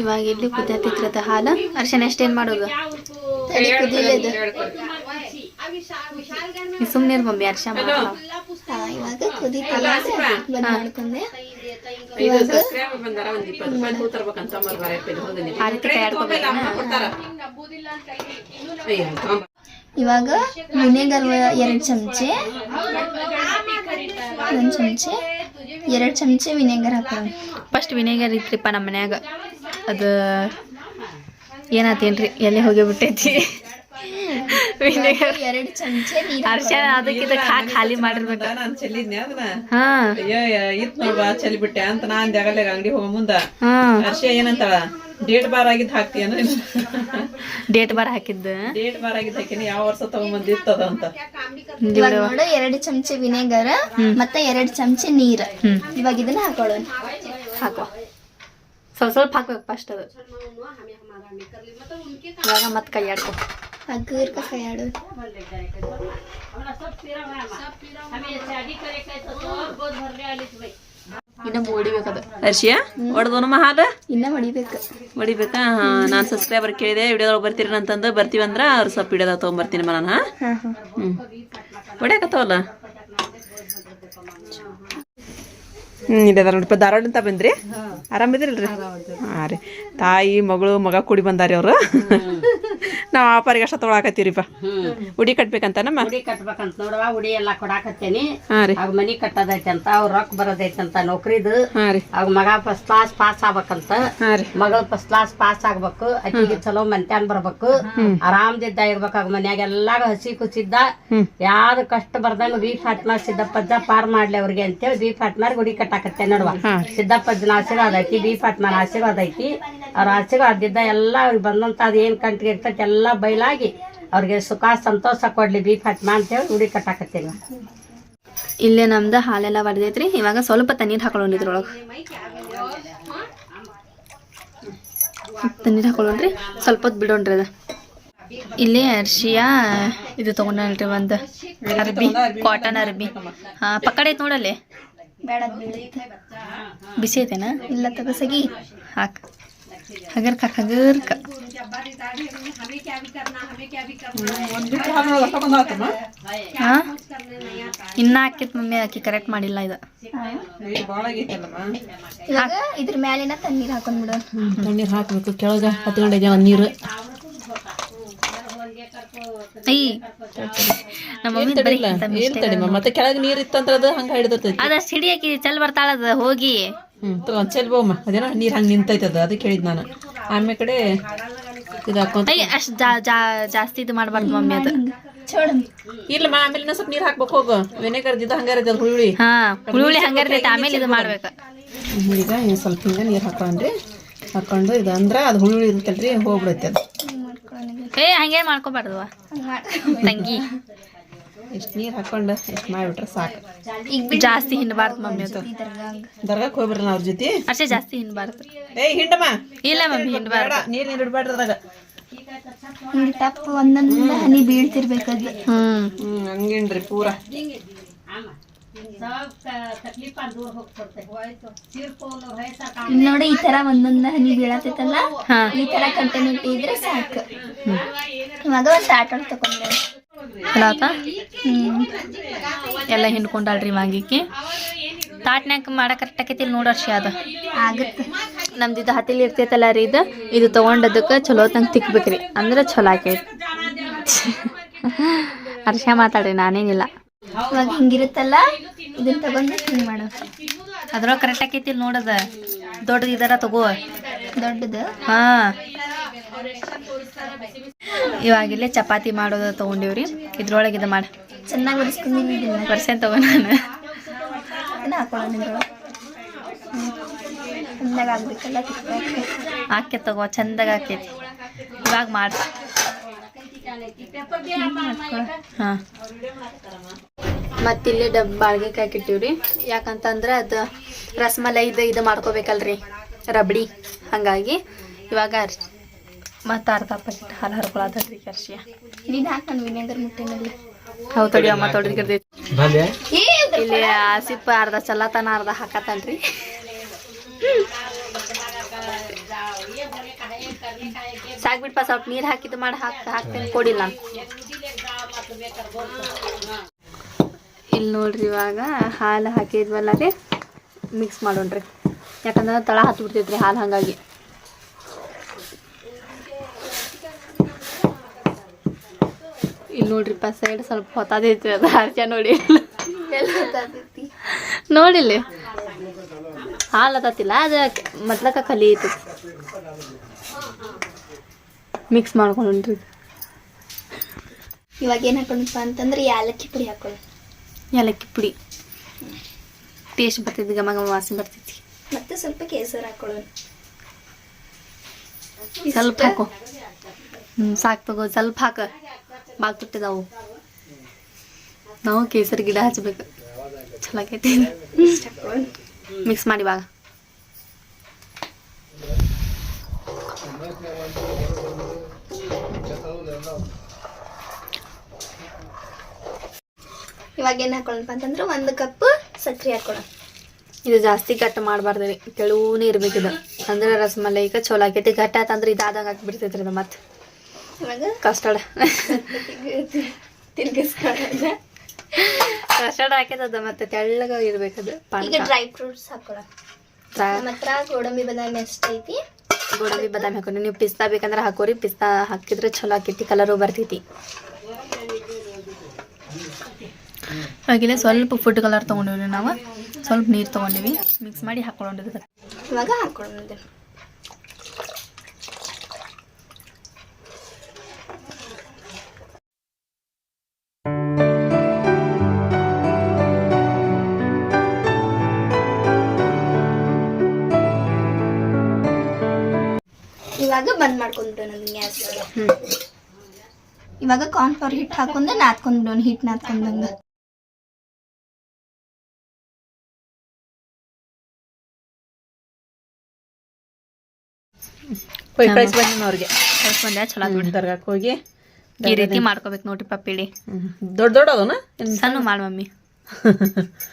ಇವಾಗ ಇಲ್ಲಿ ಕುದಿಯತೈತ್ರಿ ಅದ ಹಾಲು ಅರ್ಶನ ಅಷ್ಟೇನು ಮಾಡೋದು? ಸುಮ್ಮನೆ ಮಮ್ಮಿ ಅರ್ಶ ಇವಾಗ ಕುದೀತಲ್ಲ ಬಂದ್ ಮಾಡ್ಕೊಂಡೆ. ಆ ರೀತಿ ಇವಾಗ ವಿನೆಗರ್ ಎರಡು ಚಮಚೆ ಒಂದು ಚಮಚೆ ಎರಡು ಚಮಚೆ ವಿನೆಗರ್ ಹಾಕೋಣ. ಫಸ್ಟ್ ವಿನೆಗರ್ ಇತ್ರಿಪ್ಪ ನಮ್ಮ ಮನ್ಯಾಗ. ಅದು ಏನಾತೇನ್ರಿ? ಎಲ್ಲಿ ಹೋಗಿಬಿಟ್ಟೈತಿ? ವಿನೆಗರ್ ಎರಡು ಚಮಚೆ ನೀರು ಅರ್ಶನ ಅದಕ್ಕಿಂತ ಹಾಕಿ ಖಾಲಿ ಮಾಡಿರ್ಬೇಕು. ನಾನು ಚೆಲ್ಲಿದ್ನೆ ಅದನ್ನ? ಹಾ. ಇತ್ತು ನೋಡ್ವಾ ಚೆಲ್ಲಿಬಿಟ್ಟೆ ಅಂತ ನಾ ಅಂದೆ ಆಗಲ್ಲ ಅಂಗಡಿ ಹೋಗೋ ಮುಂದ. ಅರ್ಶ ಹರ್ಷ ಏನಂತಾಳ? ಡೇಟ್ ಬಾರ್ ಆಗಿದ್ ಹಾಕ್ತೀಯ ಡೇಟ್ ಬಾರ್ ಹಾಕಿದ್ದು. ಡೇಟ್ ಬಾರ್ ಆಗಿದ್ ಹಾಕಿನಿ ಯಾವ ವರ್ಷ ತಗೊಂಬಂದಿರ್ತದ ಅಂತ. ಇವಾಗ ನೋಡು ಎರಡು ಚಮಚೆ ವಿನೆಗರ್ ಮತ್ತೆ ಎರಡು ಚಮಚೆ ನೀರು. ಇವಾಗ ಇದನ್ನ ಹಾಕೊಳ್ಳೋಣ ಹಾಕೋ. ಸ್ವಲ್ಪ ಸ್ವಲ್ಪ ಹಾಕ್ಬೇಕು ಫಸ್ಟ್ ಅದು. ಇವಾಗ ಮತ್ತೆ ಕೈ ಆಡ್ಕೊ. ಹಗ್ಗರ್ಕ ಕೈ ಆಡೋಣ ಇನ್ನ ಮೂಡಿಬೇಕದು ಹರ್ಷಿಯ ಹೊಡೆದೋನಮ್ಮ ಹಾಲು ಇನ್ನ ಹೊಡಿಬೇಕು. ಹೊಡಿಬೇಕಾ? ಹಾ ನಾನು ಸಬ್ಸ್ಕ್ರೈಬರ್ ಕೇಳಿದೆ ವಿಡಿಯೋದೊಳಗೆ ಬರ್ತೀರಿ ಅಂತಂದು ಬರ್ತೀವಿ ಅಂದ್ರೆ ಅವ್ರು ಸ್ವಲ್ಪ ವಿಡಿಯೋದಾಗ ತೊಗೊಂಬರ್ತೀನಿ ನಾನು ಹಾ? ಹ್ಞೂ ಹೊಡ್ಯಾಕತ್ತವಲ್ಲ ಹ್ಞೂ ಇದೆ ಧಾರವಾಡ ಧಾರವಾಡ ಅಂತ ಬಂದ್ರಿ? ಆರಾಮಿದ್ರಲ್ರಿ ಹಾಂ ರೀ. ತಾಯಿ ಮಗಳು ಮಗ ಕೂಡಿ ಬಂದಾರಿ ಅವರು. ನಾವು ಆ ಅಷ್ಟ ತೊಗೊಳಕತ್ತೀರಿಪ್ಪ ಉಡಿ ಕಟ್ಬೇಕಂತ ನಮ್ಮ ಉಡಿ ಕಟ್ಬೇಕಂತ ನೋಡುವ ಉಡಿ ಎಲ್ಲಾ ಕೊಡಾಕತ್ತೇನಿ. ಅವಾಗ ಮನಿ ಕಟ್ಟದೈತಂತ ಅಂತ ಅವ್ರ ರೊಕ್ಕ ಬರೋದೈತಿ ಅಂತ ನೌಕರಿದು ಅವಾಗ ಮಗ ಫಸ್ಟ್ ಕ್ಲಾಸ್ ಪಾಸ್ ಆಗ್ಬೇಕಂತ. ಮಗಳು ಫಸ್ಟ್ ಕ್ಲಾಸ್ ಪಾಸ್ ಆಗ್ಬೇಕು. ಅಕ್ಕಿಗೆ ಚಲೋ ಮಂತ್ಯಾನ್ ಬರ್ಬೇಕು. ಆರಾಮದಿದ್ದ ಇರ್ಬೇಕು ಅವ್ ಮನ್ಯಾಗ ಎಲ್ಲಾಗ ಹಸಿ ಕುಸಿದ್ದ. ಯಾವ್ದು ಕಷ್ಟ ಬರ್ದಂಗ ಬಿ ಫಾಟ್ಮಾ ಸಿದ್ದಪ್ಪಜ್ಜ ಪಾರ್ ಮಾಡ್ಲಿ ಅವ್ರಿಗೆ ಅಂತೇಳಿ ಬಿ ಫಾಟ್ಮಾರ್ ಗುಡಿ ಕಟ್ಟಾಕತ್ತೆ ನೋಡುವ. ಸಿದ್ದಪ್ಪಜ್ಜನ ಆಶೀರ್ವಾದ ಐತಿ ಬಿ ಫಾಟ್ಮಾನ ಆಶೀರ್ವಾದ ಐತಿ. ಅವ್ರ ಅದಿದ್ದ ಎಲ್ಲ ಅವ್ರಿಗೆ ಬಂದಂತ ಅದ್ ಏನ್ ಕಂಟಿಗೆ ಇರ್ತೈತೆ ಎಲ್ಲ ಬಯಲಾಗಿ ಅವ್ರಿಗೆ ಸುಖ ಸಂತೋಷ ಕೊಡ್ಲಿ ಬಿ ಫಾಟ್ಮಾ ಅಂತೇಳಿ ಉಡಿ ಕಟ್ಟಾಕತ್ತಿಲ್ಲ ಇಲ್ಲೇ ನಮ್ದು ಹಾಲೆಲ್ಲ ಬರ್ದೈತ್ರಿ ಇವಾಗ ಸ್ವಲ್ಪ ತಣ್ಣೀರ್ ಹಾಕೊಳ್ಳೋಣ ಇದ್ರೊಳಗೆ. ತಣ್ಣೀರ್ ಹಾಕೊಳ್ಳೋಣ್ರಿ. ಸ್ವಲ್ಪ ಹೊತ್ತು ಬಿಡೋಣ್ರಿ ಅದ. ಇಲ್ಲಿ ಅರ್ಶಿಯ ಇದು ತಗೊಂಡ್ರಿ ಒಂದು ಅರ್ಬಿ ಕಾಟನ್ ಅರ್ಬಿ. ಹಾಂ ಪಕ್ಕಡೆ ಐತ್ ನೋಡಲ್ಲಿ. ಬಿಸಿ ಐತೆನಾ? ಇಲ್ಲ ತಗಸಗಿ ಹಾಕ್. ಹಗರ್ಕ ಹಾಕ್ ಹಗರ್ಕ ಹಾ ಇನ್ನ ಹಾಕಿತ್ ಮಮ್ಮಿ ಆಕಿ ಕರೆಕ್ಟ್ ಮಾಡಿಲ್ಲ ಇದು. ಇದ್ರ ಮ್ಯಾಲಿನ ತಣ್ಣೀರ್ ಹಾಕೊಂಡ್ಬಿಡೋಣ ನೀರು ಹಾಕ್ಬೇಕು. ಕೆಳಗೆ ಹತ್ಕೊಂಡಿದ್ದೆ ನೀರು. ಮತ್ತೆ ಕೆಳಗೆ ನೀರು ಇತ್ತಂದ್ರೆ ಅದು ಹಂಗೆ ಹಿಡಿದಿರ್ತೈತಿ. ಅದಷ್ಟು ಹಿಡಿಯಾಕಿ ಚಲ್ ಬರ್ತಾಳದ ಹೋಗಿ. ಹ್ಞೂ ತಗೊಂಡ್ ಚೆಲ್ ಬೋಮ್ಮ ಅದೇನೋ ನೀರು ಹಂಗೆ ನಿಂತೈತೆ ಅದು ಅದಕ್ಕೆ ಹೇಳಿದ್ ನಾನು. ಆಮೇಲೆ ಕಡೆ ಇದು ಹಾಕೊಂತ ಅಷ್ಟು ಜಾ ಜಾಸ್ತಿ ಇದು ಮಾಡ್ಬಾರ್ದು ಮಮ್ಮಿ ಅದು. ಇಲ್ಲಮ್ಮ ಆಮೇಲೆ ಸ್ವಲ್ಪ ನೀರು ಹಾಕ್ಬೇಕು ಹೋಗು. ವಿನೆಗರ್ ಇದ್ದ ಹಂಗಾರ ಅದು ಹುಳಿ ಹಾ ಹುಳಿ ಹಂಗಾರ್ತೈತೆ ಆಮೇಲೆ ಇದು ಮಾಡ್ಬೇಕು. ಈಗ ಸ್ವಲ್ಪ ಹಿಂಗೆ ನೀರು ಹಾಕೊಂಡ್ರಿ. ಹಾಕೊಂಡು ಇದು ಅಂದ್ರೆ ಅದು ಹುಳಿ ಇರುತ್ತಲ್ರಿ ಹೋಗ್ಬಿಡುತ್ತೆ ಅದು. ಏ ಹಂಗೆ ಮಾಡ್ಕೋಬಾರ್ದು ತಂಗಿ. ಎಷ್ಟು ನೀರು ಹಾಕೊಂಡು ಎಷ್ಟು ಮಾಡಿಬಿಟ್ರೆ ಸಾಕು. ಈಗ ಜಾಸ್ತಿ ಹಿಂಡಬಾರ್ದು ಮಮ್ಮಿ ಅದು. ದರ್ಗಕ್ಕೆ ಹೋಗ್ಬಿಡ್ರಿ ಅವ್ರ ಜೊತೆ. ಅಷ್ಟೇ ಜಾಸ್ತಿ ಹಿಂಡಬಾರ್ದು. ಏ ಹಿಂಡಮ್ಮ. ಇಲ್ಲ ಮಮ್ಮಿ ಹಿಂಡಬಾರ್ದ. ನೀರು ನೀರು ಇಡಬಾರ್ದು ಹಿಂಗ್ ಟಪ್ ಒಂದೊಂದು ಹನಿ ಬೀಳ್ತಿರ್ಬೇಕದು. ಹ್ಮ್. ಹ್ಞೂ ಹಂಗೇನ್ರಿ ಪೂರ. ನೋಡಿ ಈ ತರ ಒಂದೊಂದ ಹನಿ ಬೀಳತ್ತಲ್ಲ ಹಾ. ಈ ತರ ಕಂಟಿನ್ಯೂಟಿ ಇದ್ರೆ ಸಾಕು. ಇವಾಗ ಒಂದು ಆಟೋ ತಗೊಂಡೆ ಚಲೋ ಎಲ್ಲ ಹಿಂಡ್ಕೊಂಡಾಳ್ರಿ ಮಾಗಿಕ್ಕಿ ತಾಟ್ನ್ಯಾಕ ಮಾಡಕ್ ಕರೆಕ್ಟ್ ಆಕೈತಿ ನೋಡ್ ವರ್ಷ ಅದ. ಆಗುತ್ತೆ. ನಮ್ದು ಇದು ಹತ್ತಿಲಿ ಇರ್ತೈತಲ್ಲ ರೀ ಇದು? ಇದು ತಗೊಂಡದಕ್ಕೆ ಚಲೋ ತಂಗ ತಿಕ್ಬೇಕ್ರಿ. ಅಂದ್ರೆ ಚಲೋ ಆಕೈತಿ. ಅರ್ಷ ಮಾತಾಡ್ರಿ ನಾನೇನಿಲ್ಲ. ಇವಾಗ ಹಿಂಗಿರುತ್ತಲ್ಲ? ಇದನ್ನ ತಗೊಂಡು ಹಿಂಗ್ ಮಾಡು. ಅದ್ರೊಳಗೆ ಕರೆಕ್ಟ್ ಆಕೈತಿ ನೋಡದ. ದೊಡ್ಡದು ಇದರ ತಗೋ. ದೊಡ್ಡದು? ಹಾ. ಇವಾಗಿಲ್ಲೇ ಚಪಾತಿ ಮಾಡೋದು ತಗೊಂಡಿವ್ರಿ. ಇದ್ರೊಳಗೆ ಇದು ಮಾಡಿ. ಚೆನ್ನಾಗಿ ಒರೆಸ್ಕೊಂಡಿವಿ ಇದನ್ನ. ಪರ್ಸೆಂಟ್ ತಗೋ ನಾನು. ಹಾಕೊಳ್ಳೋಣ ಆಗ್ಬೇಕಲ್ಲ ಹಾಕಿ ತಗೋ ಚಂದಾಗ ಆಕೈತಿ ಇವಾಗ ಮಾಡ. ಹಾ ಮತ್ತಿಲ್ಲಿ ಡಬ್ ಬಾಳ್ಗೆ ಹಾಕಿಟ್ಟಿವ್ರಿ ಯಾಕಂತಂದ್ರೆ ಅದು ರಸಮಲೈ ಇದು ಇದು ಮಾಡ್ಕೋಬೇಕಲ್ರಿ ರಬಡಿ. ಹಾಗಾಗಿ ಇವಾಗ ಮತ್ತೆ ಅರ್ಧ ಪಟ್ಟ ಹಾಲು ಹರ್ಕೊಳತ್ರಿ ಕರ್ಶಿಯ. ನೀನು ಹಾಕಿ ನಾನು ವಿನೆಗರ್ ಮುಟ್ಟೆನಲ್ಲಿ. ಹೌದು ತಡಿ ಅಮ್ಮ ತೊಡ್ರಿ ಇಲ್ಲಿ ಆಸಿಪ್ ಅರ್ಧ ಚಲ್ಲತನ ಅರ್ಧ ಹಾಕತ್ತನ್ರಿ ಸಾಕ್ಬಿಟ್ಪ ಸ್ವಲ್ಪ ನೀರು ಹಾಕಿದ್ದು ಮಾಡಿ ಹಾಕಿ ಹಾಕ್ತೇನೆ ಕೊಡಿಲ್ಲ. ಇಲ್ಲಿ ನೋಡ್ರಿ ಇವಾಗ ಹಾಲು ಹಾಕಿದ್ವಲ್ಲ ರೀ ಮಿಕ್ಸ್ ಮಾಡೋಣ್ರಿ. ಯಾಕಂದ್ರೆ ತಳ ಹತ್ತು ಬಿಡ್ತೈತ್ರಿ ಹಾಲು ಹಂಗಾಗಿ. ಇಲ್ಲಿ ನೋಡ್ರಿಪ್ಪ ಸೈಡ್ ಸ್ವಲ್ಪ ಹೊತ್ತಾದೈತ್ರಿ ಅದು ಹರ್ಚ ನೋಡಿ. ನೋಡಿಲ್ಲ. ಹಾಲು ಹತ್ತತಿಲ್ಲ ಅದು ಮೊದ್ಲಕ್ಕ ಕಲಿ ಐತಿ. ಮಿಕ್ಸ್ ಮಾಡ್ಕೊಂಡ್ರಿ ಇವಾಗ ಏನು ಹಾಕೊಂಡಪ್ಪ ಅಂತಂದ್ರೆ ಏಲಕ್ಕಿ ಪುಡಿ ಹಾಕೊಳ್ಳಿ. ಏಲಕ್ಕಿ ಪುಡಿ. ಟೇಸ್ಟ್ ಬರ್ತೈತಿ ಘಮ ಘಮ ವಾಸನೆ ಬರ್ತೈತಿ. ಮತ್ತೆ ಸ್ವಲ್ಪ ಕೇಸರ್ ಹಾಕೊಳ್ಳೋಣ. ಸ್ವಲ್ಪ ಹಾಕು. ಹ್ಞೂ ಸಾಕು ತಗೋ ಸ್ವಲ್ಪ ಹಾಕ. ಬಾಗ್ ಬಿಟ್ಟಿದಾವು ನಾವು ಕೇಸರಿ ಗಿಡ ಹಚ್ಬೇಕು. ಚಲೋ ಆಕೈತಿ ಮಿಕ್ಸ್ ಮಾಡಿ ಬಾಗ ಇವಾಗ ಏನು ಹಾಕೊಳ್ಳೋಣಪ್ಪ ಅಂತಂದ್ರೆ ಒಂದು ಕಪ್ ಸಕ್ಕರೆ ಹಾಕೊಳ್ಳೋಣ. ಇದು ಜಾಸ್ತಿ ಘಟ್ಟ ಮಾಡಬಾರ್ದು ರೀ ತೆಳುವನೇ ಇರ್ಬೇಕು ಇದು. ಅಂದ್ರೆ ಈಗ ಚಲೋ ಆಕೈತಿ ಘಟ್ಟ ಆತಂದ್ರೆ ಇದಾದಾಗ ಹಾಕ್ಬಿಡ್ತೈತ್ರಿ ಇದು ಮತ್ತೆ. ಇವಾಗ ಕಸ್ಟರ್ಡ್. ಕಸ್ಟರ್ಡ್ ಹಾಕೈತದ ಮತ್ತೆ ತೆಳ್ಳಗ ಇರ್ಬೇಕದು ಈಗ ಡ್ರೈ ಫ್ರೂಟ್ಸ್ ಹಾಕೊಳ್ಳೋಣ. ನಮ್ಮ ಹತ್ರ ಗೋಡಂಬಿ ಬದಾಮಿ ಅಷ್ಟೈತಿ ಗೋಡಂಬಿ ಬಾದಾಮಿ ಹಾಕೋರಿ. ನೀವು ಪಿಸ್ತಾ ಬೇಕಂದ್ರೆ ಹಾಕೋರಿ. ಪಿಸ್ತಾ ಹಾಕಿದ್ರೆ ಚಲೋ ಆಕೈತಿ ಕಲರು ಬರ್ತೈತಿ. ಹಾಗೆಲ್ಲ ಸ್ವಲ್ಪ ಫುಡ್ ಕಲರ್ ತೊಗೊಂಡಿವ್ರಿ ನಾವು. ಸ್ವಲ್ಪ ನೀರು ತೊಗೊಂಡಿವಿ. ಮಿಕ್ಸ್ ಮಾಡಿ ಹಾಕ್ಕೊಂಡಿದ್ದೆ ಇವಾಗ ಹಾಕ್ಕೊಂಡಿದ್ದೆ ಇವಾಗ ಬಂದ್ ಮಾಡ್ಕೊಂಡ್ಬಿಡೋಣ ಗ್ಯಾಸ್. ಇವಾಗ ಕಾರ್ನ್ಫ್ಲವರ್ ಹಿಟ್ಟು ಹಾಕೊಂಡು ನಾದ್ಕೊಂಡ್ಬಿಡೋಣ ಹಿಟ್ಟು ನಾದ್ಕೊಂಡಂಗ ಕೊಯ್ ಕಳಿಸಿ ಬಂದಿನ ಅವ್ರಿಗೆ. ಚಲೋ ಆತ್ ಬಿಡಿ. ದರ್ಗಾಕ್ಕೆ ಹೋಗಿ ಈ ರೀತಿ ಮಾಡ್ಕೋಬೇಕು ನೋಡ್ರಿ ಪಪ್ಪಿಳಿ. ದೊಡ್ಡ ದೊಡ್ಡ ಅದನ? ಸಣ್ಣ ಮಾಡು ಮಮ್ಮಿ.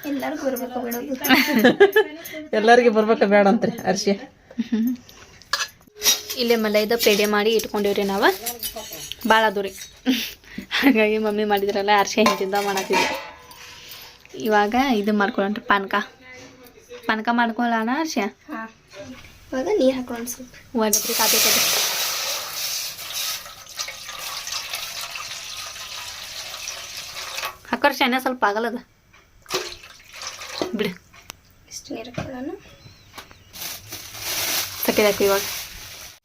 ಎಲ್ಲರಿಗೂ ಬರ್ಬೇಕು ಬಿಡೋದು ಎಲ್ಲರಿಗೆ ಬರ್ಬೇಕ ಬೇಡ ಅಂತ್ರಿ *laughs* ಅರ್ಶಿ ಇಲ್ಲೇ ಮಲೈದ ಪೇಡೆ ಮಾಡಿ ಇಟ್ಕೊಂಡಿವ್ರಿ ನಾವು. ಭಾಳ ಅದು ರೀ ಹಾಗಾಗಿ ಮಮ್ಮಿ ಮಾಡಿದ್ರಲ್ಲ ಅರ್ಶಿ ಹಿಂದಿಂದ ಮಾಡತ್ತಿದ್ದೆ ಇವಾಗ ಇದು ಮಾಡ್ಕೊಳ್ಳೋಣ ಪಾನಕ. ಪಾನಕ ಮಾಡ್ಕೊಳ್ಳೋಣ ಅರ್ಶಿ ಹಾ. ಇವಾಗ ನೀರು ಹಾಕೋಣ ಸ್ವಲ್ಪ ಒಬ್ಬರಿಗೆ ಕಾಪಿ ಕೊಡಿ. ಹಾಕೋರ್ ಎಣ್ಣೆ ಸ್ವಲ್ಪ ಆಗಲ್ಲದ ಬಿಡು. ಇಷ್ಟು ನೀರು ಹಾಕೊಳ್ಳೋಣ. ಸಕ್ಕರೆ ಹಾಕು ಇವಾಗ.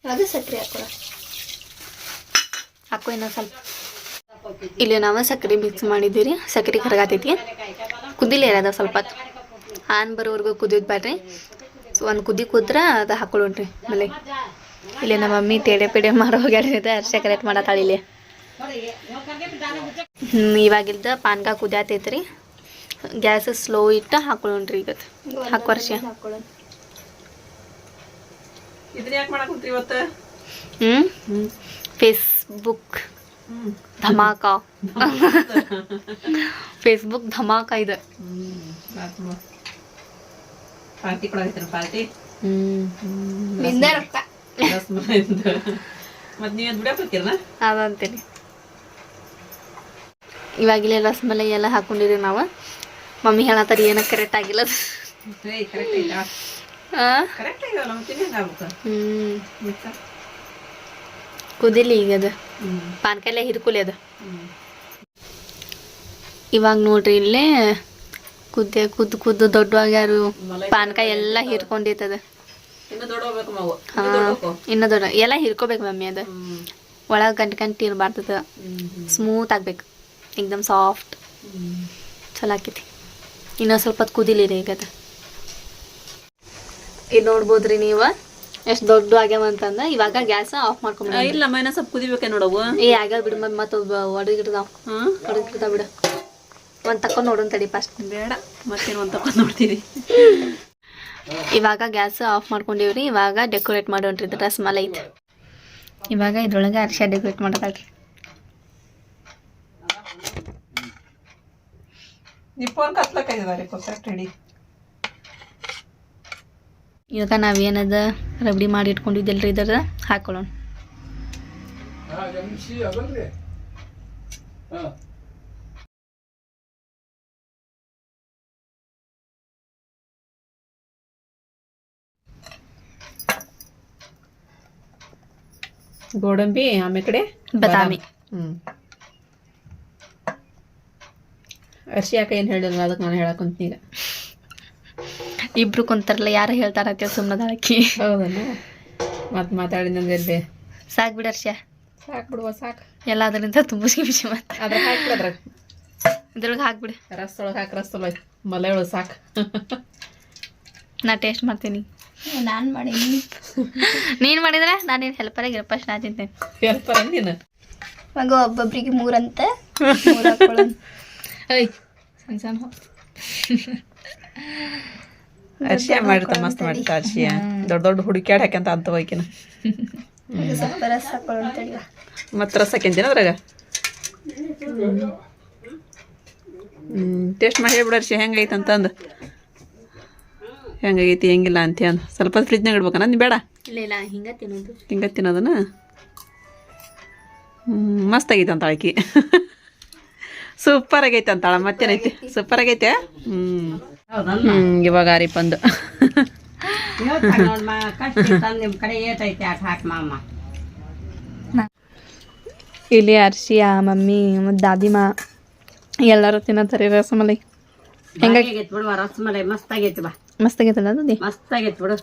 ಇವಾಗ ಸಕ್ಕರೆ ಹಾಕೊಳ್ಳೋಣ. ಹಾಕು ಇನ್ನೊಂದು ಸ್ವಲ್ಪ. ಇಲ್ಲಿ ನಾವು ಸಕ್ಕರೆ ಮಿಕ್ಸ್ ಮಾಡಿದ್ದೀರಿ. ಸಕ್ಕರೆ ಕರಗಾತೈತಿ. ಕುದಿಲಿ ಇರೋದ ಸ್ವಲ್ಪ ಆನ್ ಬರೋವರೆಗೂ ಕುದಿದ್ ಬೇಡ್ರಿ ಸೊ ಒಂದು ಕುದಿ ಕೂತ್ರ ಅದು ಹಾಕೊಳ್ಳೋಣ್ರಿ ಆಮೇಲೆ ಇಲ್ಲಿ ನಮ್ಮ ಮಮ್ಮಿ ತೇಡೆ ಪೇಡೆ ಮಾಡೋ ಹೋಗ್ಯಾಡ್ರಿ ಅರ್ಶ ಕರೆಕ್ಟ್ ಮಾಡತ್ತಾಳ ಇಲ್ಲಿ. ಹ್ಞೂ ಇವಾಗಿಲ್ದ ಪಾನ್ಕ ಕುದ್ಯಾತೈತ್ರಿ. ಗ್ಯಾಸ್ ಸ್ಲೋ ಇಟ್ಟು ಹಾಕೊಳ್ಳೋಣ್ರಿ ಈಗ ಹಾಕು ವರ್ಷ ಹ್ಞೂ ಫೇಸ್ಬುಕ್ ಧಮಾಕ. ಫೇಸ್ಬುಕ್ *laughs* ಧಮಾಕ ಇದೆ. ಪಾರ್ಟಿ ಕೊಡಾಕತ್ತೀರ ಪಾರ್ಟಿ? ನಿಂದ ರೊಕ್ಕ. ಮತ್ತು ನೀವು ದುಡಿಯಕ್ಕೆ ಹೋಗ್ತೀರನ ಅದಂತೀನಿ ಇವಾಗಿಲೇ ರಸಮಲೈ ಎಲ್ಲ ಹಾಕೊಂಡಿರಿ ನಾವು. ಮಮ್ಮಿ ಹೇಳತ್ತಾರ ಏನ ಕರೆಕ್ಟ್ ಆಗಿಲ್ಲ ಕುದಿಲಿ ಈಗ ಅದ. ಪಾನ್ಕಾಯಲ್ಲೇ ಅದ. ಅದು ಇವಾಗ ನೋಡ್ರಿ ಇಲ್ಲೇ ಕುದ್ದೆ ಕುದ್ದು ಕುದ್ದು ದೊಡ್ಡವಾಗ್ಯಾರು ಪಾನ್ಕಾಯಿ ಎಲ್ಲ ಮಾವು. ಹಾ ಇನ್ನು ದೊಡ್ಡ ಎಲ್ಲ ಹಿರ್ಕೋಬೇಕು ಮಮ್ಮಿ ಅದು. ಒಳಗ ಗಂಟು ಗಂಟು ಇರಬಾರ್ದದ. ಸ್ಮೂತ್ ಆಗ್ಬೇಕು. ಎಕ್ದಮ್ ಸಾಫ್ಟ್ ಚಲೋ ಆಕೈತಿ. ಇನ್ನೊಂದು ಸ್ವಲ್ಪ ಹೊತ್ತು ಕುದಿಲಿ ರೀ ಈಗ ಅದು. ಇದು ನೋಡ್ಬೋದ್ರಿ ನೀವು? ಎಷ್ಟು ದೊಡ್ಡ ಆಗ್ಯಾವ ಅಂತಂದ್ರೆ ಇವಾಗ ಗ್ಯಾಸ್ ಆಫ್ ಮಾಡ್ಕೊಂಡ್ಬಿಡ ಇಲ್ಲ ಮೈನಸ್ ಸ್ವಲ್ಪ ಕುದಿಬೇಕೆ ನೋಡವು. ಏ ಆಗ್ಯಾವ ಬಿಡು ಮಮ್ಮಿ ಮತ್ತೆ ಒಡಗಿಡ್ದಾವ. ಹಾಂ? ಒಡಗಿಡ್ದಾವ ಬಿಡು. ಒಂದು ತಕೊಂಡು ನೋಡೋಣ ತಡಿ ಫಸ್ಟ್ ಬೇಡ ಮತ್ತೇನು ಒಂದ್ ತಕೊಂಡು ನೋಡ್ತೀರಿ ಇವಾಗ ಗ್ಯಾಸ್ ಆಫ್ ಮಾಡ್ಕೊಂಡಿವ್ರಿ ಇವಾಗ ಡೆಕೋರೇಟ್ ಮಾಡೋಣ್ರಿ ಡ್ರೆಸ್ ಮಾಲ ಐತೆ. ಇವಾಗ ಇದ್ರೊಳಗೆ ಅರ್ಶ ಡೆಕೋರೇಟ್ ಮಾಡೋದಾಗ್ರಿ ಇವಾಗ ನಾವೇನದ ರಬಡಿ ಮಾಡಿ ಇಟ್ಕೊಂಡಿದ್ದೆಲ್ರಿ ಇದರ ಹಾಕೊಳ್ಳೋಣ. ಗೋಡಂಬಿ ಆಮೇಲೆ ಕಡೆ ಬದಾಮಿ. ಹ್ಞೂ ಅರ್ಶಿ ಯಾಕೆ ಏನು ಹೇಳಿಲ್ಲ ಅದಕ್ಕೆ ನಾನು ಹೇಳಕ್ ಈಗ ಇಬ್ರು ಕುಂತಾರಲ್ಲ ಯಾರು ಹೇಳ್ತಾರ ಸುಮ್ಮನದಾಕಿ ಹೌದಲ್ಲ? ಮತ್ತೆ ಮಾತಾಡಿ ಇರ್ಬೇ ಸಾಕ್ ಬಿಡ ಅರ್ಶ್ಯ ಸಾಕು ಬಿಡುವ ಸಾಕು. ಎಲ್ಲ ಅದರಿಂದ ತುಂಬ ಬಿಸಿ ಮತ್ತೆ ಅದ್ರ ಇದ್ರೊಳಗೆ ಹಾಕ್ಬಿಡು ರಸೊಳಗೆ ಹಾಕಿ ರಸೊಳಗೆ. ಮಲೆ ಒಳಗೆ ಸಾಕು. ನಾ ಟೇಸ್ಟ್ ಮಾಡ್ತೀನಿ. ನಾನ್ ಮಾಡೀನಿ. ನೀನು ಮಾಡಿದ್ರೆ? ನಾನೇನು ಹೆಲ್ಪರ್ ಆಗಿರಪ್ಪ ಅಷ್ಟು ನಾ ತಿಂತೇನೆ ಹೆಲ್ಪರ್ ನೀನು? ಮಗ ಒಬ್ಬೊಬ್ರಿಗೆ ಮೂರಂತ. ಐ *laughs* ಸಣ್ಣ ಸಣ್ಣ ಅರ್ಶಿಯ ಮಾಡಿರ್ತ ಮಸ್ತ್ ಮಾಡಿರ್ತ ಅರ್ಶಿಯ. ದೊಡ್ಡ ದೊಡ್ಡ ಹುಡುಕ್ಯಾಡ್ ಹಾಕ್ಯಂತ ಅಂತ ಹೋಯ್ಕಿನ. ಮತ್ತೆ ರಸ ಹಾಕ್ಯಂತೀನಿ ಅದ್ರಾಗ? ಹ್ಞೂ ಟೇಸ್ಟ್ ಮಾಡಿ ಹೇಳ್ಬಿಡ ಅರ್ಶಿ ಹೆಂಗೈತೆ ಹೆಂಗೈತಿ ಹೆಂಗಿಲ್ಲ ಅಂತ ಅಂದು ಸ್ವಲ್ಪ ಫ್ರಿಜ್ನಾಗ ಇಡ್ಬೇಕನ ನೀ ಬೇಡ? ಇಲ್ಲ ಇಲ್ಲ ಹಿಂಗೆ ತಿನ್ನೋದು. ಹಿಂಗ ತಿನ್ನೋದನ? ಹ್ಞೂ ಮಸ್ತ್ ಆಗೈತೆ ಅಂತ ಆಕಿ. ಸೂಪರ್ ಆಗೈತೆ ಅಂತಾಳ ಮತ್ತೇನೈತಿ ಸೂಪರ್ ಆಗೈತೆ. ಹ್ಞೂ ಹ್ಞೂ ಇವಾಗ ಆರಿ ಬಂದು. ಇಲ್ಲಿ ಅರ್ಶಿ ಆ ಮಮ್ಮಿ ಮತ್ತು ದಾದಿಮಾ ಎಲ್ಲರೂ ತಿನ್ನತಾರೆ ರಸಮಲೈ. ಹೆಂಗಾಗೈತೆ ಬಿಡುವ ರಸಮಲೈ ಮಸ್ತ್ ಆಗೈತಿ ಬಾ. ಮಸ್ತ್ ಆಗೈತಲ್ಲ ಅದು? ದಿ? ಮಸ್ತ್ ಆಗೈತಿ ಬಿಡು.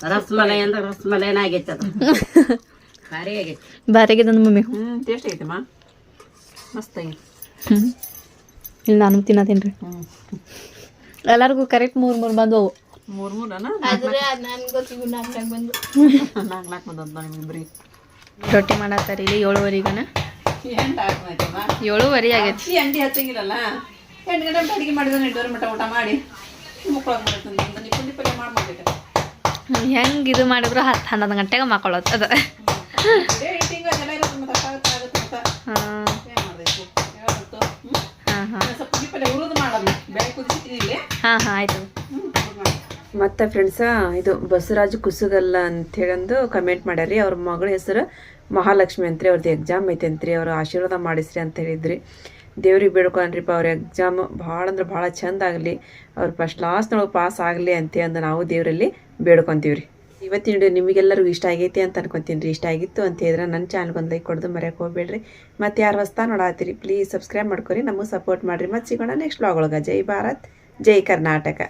ರಸಮಲೈ ಅಂದ್ರೆ ರಸಮಲೈನ ಆಗೈತೆ ಅದು. *laughs* ಭಾರಿ ಆಗೈತಿ. ಬಾರಿ ಆಗೈತೆ ಅಂದ್ ಮಮ್ಮಿ ಹ್ಞೂ ಟೇಸ್ಟ್ ಐತಮ್ಮ ಮಸ್ತ್ ಆಗೈತಿ ಹ್ಞೂ ಇಲ್ಲಿ ನಾನು ತಿನ್ನತೀನಿ ರೀ ಎಲ್ಲರಿಗೂ ಕರೆಕ್ಟ್ ಮೂರು ಮೂರು ಬಂದವು ಮೂರು ನನ್ಗ್ ಬಂದು ನಾಲ್ಕು ನಾಲ್ಕು *laughs* ಬಂದದ್ದು ನಿಮ್ಮಿಬ್ರಿಗೆ ರೊಟ್ಟಿ ಮಾಡತ್ತಾರ ಇಲ್ಲಿ ಏಳುವರೆಗನ. ಏಳುವರೆ ಆಗೈತಿ. ಅಂಡಿ ಹಚ್ಚಂಗಿಲ್ಲಲ್ಲ ಎಂಟು ಗಂಟೆ ಅಡಿಗೆ ಮಾಡಿದ್ರೆ ಎಂಟುವರೆ ಮಟ್ಟ ಊಟ ಮಾಡಿ. ಮಾಡ್ಬೇಕು ಹೆಂಗೆ ಇದು ಮಾಡಿದ್ರು ಹತ್ತು ಹನ್ನೊಂದು ಗಂಟೆಗೆ ಇರುತ್ತೆ ಮತ್ತೆ ಹಾಂ. ಹಾಂ ಫ್ರೆಂಡ್ಸ ಇದು ಬಸವರಾಜ್ ಕುಸುಗಲ್ಲ ಅಂತ ಹೇಳಂದು ಕಮೆಂಟ್ ಮಾಡ್ಯಾರಿ ಅವ್ರ ಮಗಳ ಹೆಸರು ಮಹಾಲಕ್ಷ್ಮಿ ಅಂತ್ರಿ. ಅವ್ರದ್ದು ಎಕ್ಸಾಮ್ ಐತೆ ಅಂತ್ರಿ. ಅವ್ರು ಆಶೀರ್ವಾದ ಮಾಡಿಸ್ರಿ ಅಂತ ಹೇಳಿದ್ರಿ. ದೇವ್ರಿಗೆ ಬೇಡ್ಕೊಂಡ್ರಿಪ್ಪ ಅವ್ರ ಎಕ್ಸಾಮ್ ಭಾಳ ಅಂದ್ರೆ ಭಾಳ ಚಂದ ಆಗಲಿ, ಅವ್ರು ಫಸ್ಟ್ ಲಾಸ್ಟ್ನೊಳಗೆ ಪಾಸ್ ಆಗಲಿ ಅಂತ ಅಂದು ನಾವು ದೇವರಲ್ಲಿ ಬೇಡ್ಕೊತೀವಿ ರೀ ಇವತ್ತಿನ ವಿಡಿಯೋ ನಿಮಗೆಲ್ಲರಿಗೂ ಇಷ್ಟ ಆಗೈತಿ ಅಂತ ಅನ್ಕೊತೀನಿ ರೀ. ಇಷ್ಟ ಆಗಿತ್ತು ಅಂತ ಹೇಳಿದ್ರೆ ನನ್ನ ಚಾನಲ್ಗೆ ಒಂದು ಲೈಕ್ ಕೊಡೋದು ಮರ್ಯಾಕೆ ಹೋಗ್ಬೇಡ್ರಿ. ಮತ್ತು ಯಾರು ಹೊಸ್ತಾ ನೋಡಾತೀರಿ ಪ್ಲೀಸ್ ಸಬ್ಸ್ಕ್ರೈಬ್ ಮಾಡ್ಕೊರಿ, ನಮಗೆ ಸಪೋರ್ಟ್ ಮಾಡಿರಿ. ಮತ್ತು ಸಿಗೋಣ ನೆಕ್ಸ್ಟ್ ಬ್ಲಾಗ್ ಒಳಗೆ. ಜೈ ಭಾರತ್, ಜೈ ಕರ್ನಾಟಕ.